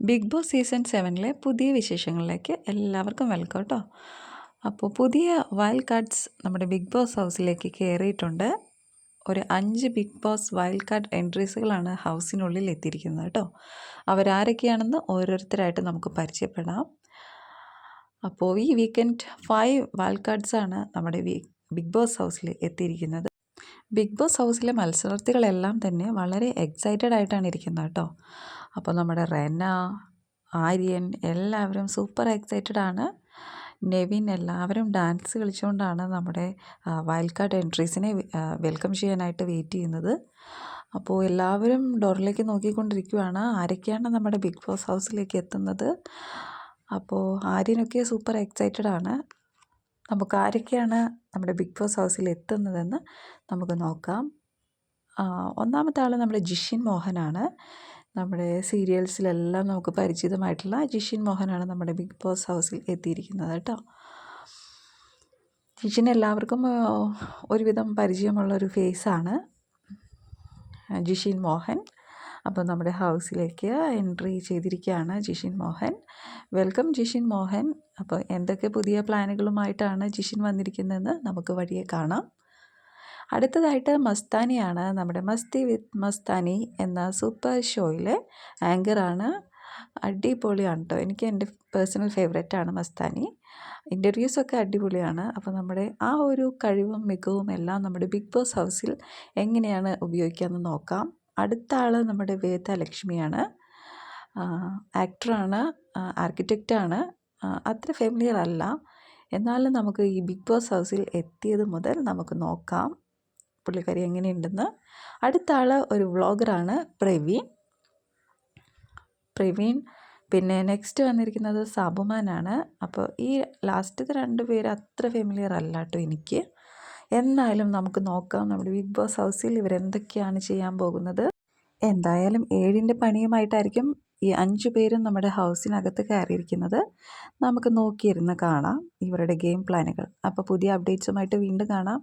Big boss season സെവനിലെ പുതിയ വിശേഷങ്ങളിലേക്ക് എല്ലാവർക്കും വെൽക്കം കേട്ടോ അപ്പോൾ പുതിയ വൈൽഡ് കാർഡ്സ് നമ്മുടെ ബിഗ് ബോസ് ഹൗസിലേക്ക് കയറിയിട്ടുണ്ട് ഒരു അഞ്ച് ബിഗ് ബോസ് വൈൽഡ് കാർഡ് എൻട്രീസുകളാണ് ഹൗസിനുള്ളിൽ എത്തിയിരിക്കുന്നത് കേട്ടോ അവരാരൊക്കെയാണെന്ന് ഓരോരുത്തരായിട്ട് നമുക്ക് പരിചയപ്പെടാം. അപ്പോൾ ഈ വീക്കെൻഡ് ഫൈവ് വൈൽഡ് കാർഡ്സാണ് നമ്മുടെ ബിഗ് ബോസ് ഹൗസിൽ എത്തിയിരിക്കുന്നത്. ബിഗ് ബോസ് ഹൗസിലെ മത്സരാർത്ഥികളെല്ലാം തന്നെ വളരെ എക്സൈറ്റഡ് ആയിട്ടാണ് ഇരിക്കുന്നത് കേട്ടോ അപ്പോൾ നമ്മുടെ റെന ആര്യൻ എല്ലാവരും സൂപ്പർ എക്സൈറ്റഡ് ആണ്. നെവിൻ എല്ലാവരും ഡാൻസ് കളിച്ചുകൊണ്ടാണ് നമ്മുടെ വൈൽഡ് കാർഡ് എൻട്രീസിനെ വെൽക്കം ചെയ്യാനായിട്ട് വെയിറ്റ് ചെയ്യുന്നത്. അപ്പോൾ എല്ലാവരും ഡോറിലേക്ക് നോക്കിക്കൊണ്ടിരിക്കുകയാണ് ആരൊക്കെയാണ് നമ്മുടെ ബിഗ് ബോസ് ഹൗസിലേക്ക് എത്തുന്നത്? അപ്പോൾ ആര്യനൊക്കെ സൂപ്പർ എക്സൈറ്റഡ് ആണ്. നമുക്ക് ആരൊക്കെയാണ് നമ്മുടെ ബിഗ് ബോസ് ഹൗസിൽ എത്തുന്നതെന്ന് നമുക്ക് നോക്കാം. ഒന്നാമത്തെ ആൾ നമ്മുടെ ജിഷിൻ മോഹനാണ്. നമ്മുടെ സീരിയൽസിലെല്ലാം നമുക്ക് പരിചിതമായിട്ടുള്ള ജിഷിൻ മോഹനാണ് നമ്മുടെ ബിഗ് ബോസ് ഹൗസിൽ എത്തിയിരിക്കുന്നത് കേട്ടോ. ജിഷിൻ എല്ലാവർക്കും ഒരുവിധം പരിചയമുള്ള ഒരു ഫേസാണ് ജിഷിൻ മോഹൻ. അപ്പോൾ നമ്മുടെ ഹൗസിലേക്ക് എൻട്രി ചെയ്തിരിക്കുകയാണ് ജിഷിൻ മോഹൻ. വെൽക്കം ജിഷിൻ മോഹൻ. അപ്പോൾ എന്തൊക്കെ പുതിയ പ്ലാനുകളുമായിട്ടാണ് ജിഷിൻ വന്നിരിക്കുന്നതെന്ന് നമുക്ക് വഴിയെ കാണാം. അടുത്തതായിട്ട് മസ്താനിയാണ്. നമ്മുടെ മസ്തി വിത്ത് മസ്താനി എന്ന സൂപ്പർ ഷോയിലെ ആങ്കറാണ്. അടിപൊളിയാണ് കേട്ടോ എനിക്ക് എന്റെ പേഴ്സണൽ ഫേവറേറ്റാണ് മസ്താനി. ഇന്റർവ്യൂസൊക്കെ അടിപൊളിയാണ്. അപ്പോൾ നമ്മുടെ ആ ഒരു കഴിവും മികവും എല്ലാം നമ്മുടെ ബിഗ് ബോസ് ഹൗസിൽ എങ്ങനെയാണ് ഉപയോഗിക്കാമെന്ന് നോക്കാം. അടുത്ത ആൾ നമ്മുടെ വേദ ലക്ഷ്മിയാണ്. ആക്ടറാണ്. ആർക്കിടെക്റ്റാണ്. അത്ര ഫെമിലിയർ അല്ല. എന്നാലും നമുക്ക് ഈ ബിഗ് ബോസ് ഹൗസിൽ എത്തിയത് മുതൽ നമുക്ക് നോക്കാം. പുള്ളിക്കാരി എങ്ങനെയുണ്ടെന്ന്. അടുത്ത ആൾ ഒരു വ്ളോഗറാണ് പ്രവീൺ. പ്രവീൺ പിന്നെ നെക്സ്റ്റ് വന്നിരിക്കുന്നത് സാബുമാനാണ്. അപ്പോൾ ഈ ലാസ്റ്റത്തെ രണ്ട് പേര് അത്ര ഫെമിലിയർ അല്ല കേട്ടോ എനിക്ക്. എന്നാലും നമുക്ക് നോക്കാം നമ്മുടെ ബിഗ് ബോസ് ഹൗസിൽ ഇവരെന്തൊക്കെയാണ് ചെയ്യാൻ പോകുന്നത്. എന്തായാലും ഏഴിന്റെ പണിയുമായിട്ടായിരിക്കും ഈ അഞ്ച് പേരും നമ്മുടെ ഹൗസിനകത്ത് കയറിയിരിക്കുന്നത്. നമുക്ക് നോക്കിയിരുന്ന് കാണാം ഇവരുടെ ഗെയിം പ്ലാനുകൾ അപ്പോൾ പുതിയ അപ്ഡേറ്റ്സുമായിട്ട് വീണ്ടും കാണാം.